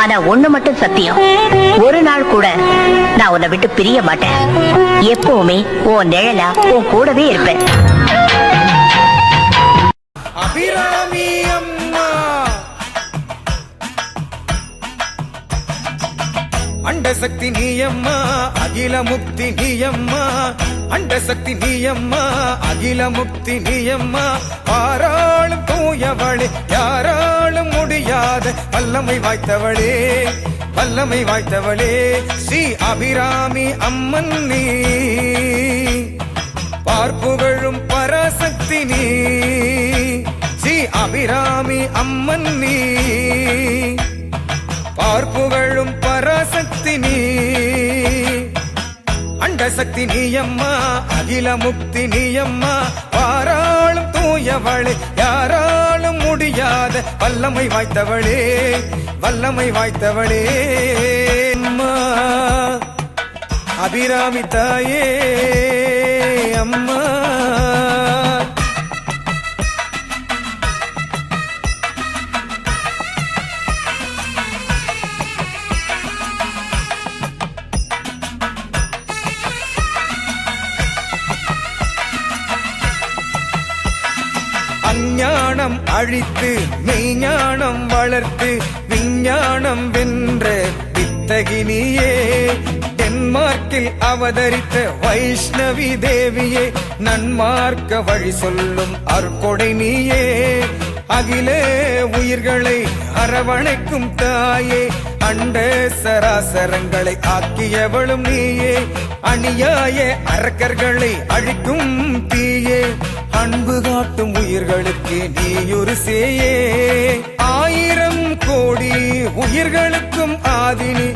ஆனா ஒண்ணு மட்டும் சத்தியம். ஒரு நாள் கூட நான் உன்னை விட்டு பிரிய மாட்டேன். எப்பவுமே உன் நிழலா உன் கூடவே இருப்பேன். அபிராமி அம்மா. அண்டசக்தி நீயம்மா அகில முக்தி நீயம்மா அண்டசக்தி நீயம்மா அகில முக்தி நீயம்மா பாராளும் தூயவளே முடியாத வல்லமை வாய்த்தவளே வல்லமை வாய்த்தவளே ஸ்ரீ அபிராமி அம்மன் நீ. பார்ப்புகழும் பராசக்தி நீ ஸ்ரீ அபிராமி அம்மன் நீ. பார்ப்புகழும் பராசக்தி நீ அண்டசக்தி நீயம்மா அகில முக்தி நீயம்மா பாராளும் தூயவளே முடியாத வல்லமை வாய்த்தவளே வல்லமை வாய்த்தவளே அம்மா. அபிராமி தாயே அம்மா. அஞ்ஞானம் அழித்து மெய்ஞானம் வளர்த்து விஞ்ஞானம் வென்ற வித்தகினியே. டென்மார்க்கில் அவதரித்த வைஷ்ணவி தேவியே நன்மார்க்க வழி சொல்லும் அருட்கொடை நீயே. அகில உயிர்களை அரவணைக்கும் தாயே அண்ட சராசரங்களை ஆக்கியவளும் நீயே. அணியாய அரக்கர்களை அழிக்கும் தீயே அன்பு காட்டும் உயிர்களுக்கு நீ ஒரு சேயே. ஆயிரம் கோடி உயிர்களுக்கும் ஆதினி.